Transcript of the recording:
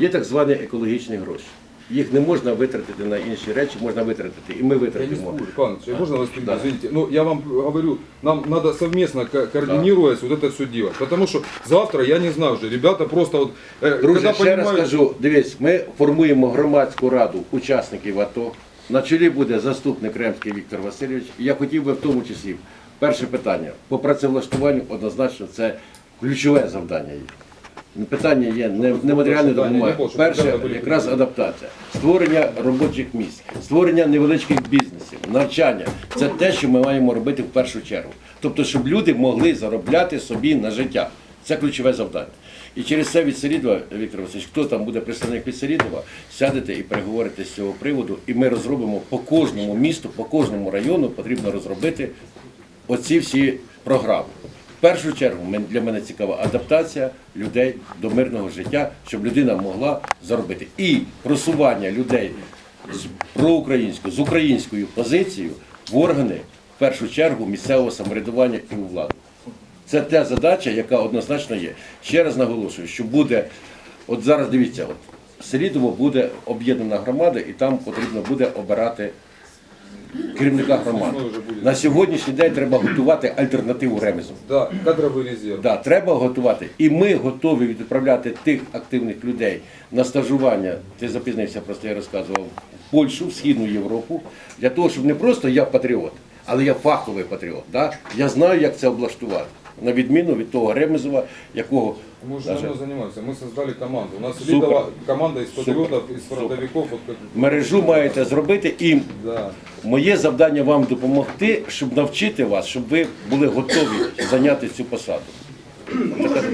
Є так звані екологічні гроші. Їх не можна витратити на інші речі, можна витратити, і ми Я не витратимо. Ильич, можно вас? Да. Извините. Ну, я вам говорю, нам надо совместно, ко- координируясь, вот это все делать. Потому что завтра, я не знаю уже, ребята просто вот... э, Друзі, ще раз кажу, дивись, ми формуємо громадську раду учасників АТО. На чолі буде заступник Ремський Віктор Васильович. І я хотів би в тому числі перше питання по працевлаштуванню однозначно це ключове завдання є. Питання є не, не матеріальна допомога. Перше якраз адаптація, створення робочих місць, створення невеличких бізнесів, навчання. Це те, що ми маємо робити в першу чергу. Тобто, щоб люди могли заробляти собі на життя. Це ключове завдання. І через це від Селідова, Віктор Васильович, хто там буде представник від Селідова, сядете і переговорите з цього приводу, і ми розробимо по кожному місту, по кожному району потрібно розробити оці всі програми. Першу чергу для мене цікава адаптація людей до мирного життя, щоб людина могла заробити. І просування людей з проукраїнською, з українською позицією в органи, в першу чергу, місцевого самоврядування і у владу. Це та задача, яка однозначно є. Ще раз наголошую, що буде, от зараз дивіться, от Селідово буде об'єднана громада, і там потрібно буде обирати керівника громади. На сьогоднішній день треба готувати альтернативу ремезу. Да, кадровий резерв. Да, треба готувати. І ми готові відправляти тих активних людей на стажування. Ти запізнився, просто я розказував в Польщу, в Східну Європу, для того, щоб не просто я патріот, але я фаховий патріот. Да? Я знаю, як це облаштувати. На відміну від того Ремезова, якого Мы уже даже давно занимаемся. Мы создали команду. У нас Супер. Лидова команда из патриотов, из фронтовиков. Вот как... мережу маєте зробити. І Да. моє завдання вам допомогти, щоб навчити вас, щоб ви були готові зайняти цю посаду.